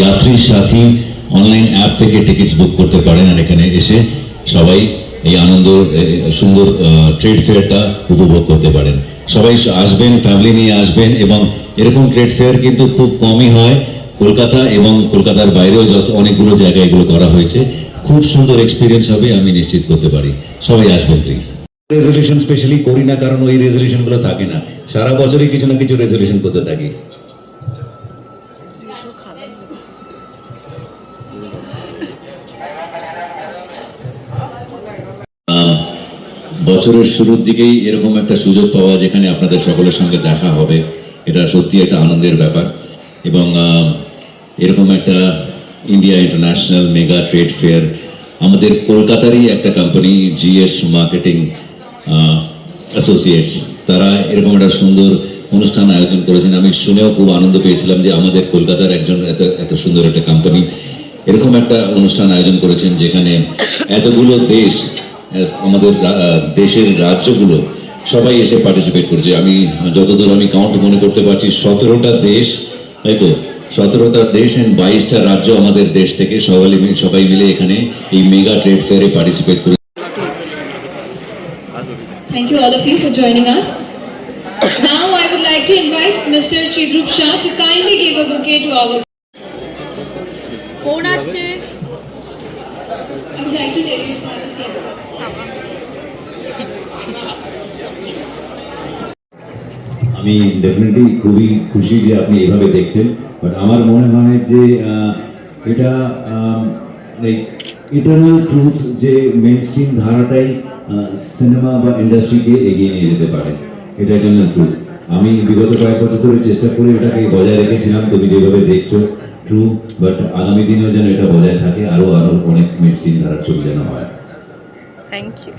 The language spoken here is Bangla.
যাত্রী সাথী অনলাইন অ্যাপ থেকে টিকিটস বুক করতে পারেন আর এখানে এসে সবাই এই আনন্দ সুন্দর ট্রেড ফেয়ারটা উপভোগ করতে পারেন। সবাই আসবেন ফ্যামিলি নিয়ে আসবেন এবং এরকম ট্রেড ফেয়ার কিন্তু খুব কমই হয় কলকাতা এবং কলকাতার বাইরেও যত অনেকগুলো জায়গায় এগুলো করা হয়েছে। খুব সুন্দর এক্সপিরিয়েন্স হবে, আমি নিশ্চিত করতে পারি। সবাই আসবেন প্লিজ রেজলিউশন স্পেশালি করি না, কারণ ওই রেজলিউশনগুলো থাকে না। সারা বছরই কিছু না কিছু রেজলিউশন করতে থাকি। বছরের শুরুর দিকেই এরকম একটা সুযোগ পাওয়া যেখানে আপনাদের সকলের সঙ্গে দেখা হবে, এটা সত্যি একটা আনন্দের ব্যাপার। এবং এরকম একটা India international mega trade fair আমাদের কলকাতারই একটা কোম্পানি জিএস মার্কেটিং অ্যাসোসিয়েটস তারা এরকম একটা সুন্দর অনুষ্ঠান আয়োজন করেছেন। আমি শুনেও খুব আনন্দ পেয়েছিলাম যে আমাদের কলকাতার একজন এত এত সুন্দর একটা কোম্পানি এরকম একটা অনুষ্ঠান আয়োজন করেছেন যেখানে এতগুলো দেশ, আমাদের দেশের রাজ্যগুলো সবাই এসে পার্টিসিপেট করছে। আমি যতদূর আমি কাউন্ট মনে করতে পারছি, সতেরোটা দেশ, তাই তো? সতেরোটা দেশ অ্যান্ড বাইশটা রাজ্য আমাদের দেশ থেকে সবাই সবাই মিলে এখানে এই মেগা ট্রেড ফেয়ারে পার্টিসিপেট করে Thank you all of you for joining us. Now I would like to invite Mr. Chidrup Shah to kindly give a bouquet to our. আসছে I would like to sir. আমি ডেফিনেটলি খুবই খুশি যে আপনি এভাবে দেখছেন বাট আমার মনে হয় যে আহ, এটা ইটারনাল ট্রুথ যে মেন স্ট্রিম ধারাটাই সিনেমা বা ইন্ডাস্ট্রিকে এগিয়ে নিয়ে যেতে পারে এটা ইটারনাল ট্রুথ আমি বিগত কয়েক বছর ধরে চেষ্টা করে এটাকে বজায় রেখেছিলাম তুমি যেভাবে দেখছ ট্রু বাট আগামী দিনেও যেন এটা বজায় থাকে আরও আরও অনেক মেডিসিন ধারার ছবি যেন হয়। Thank you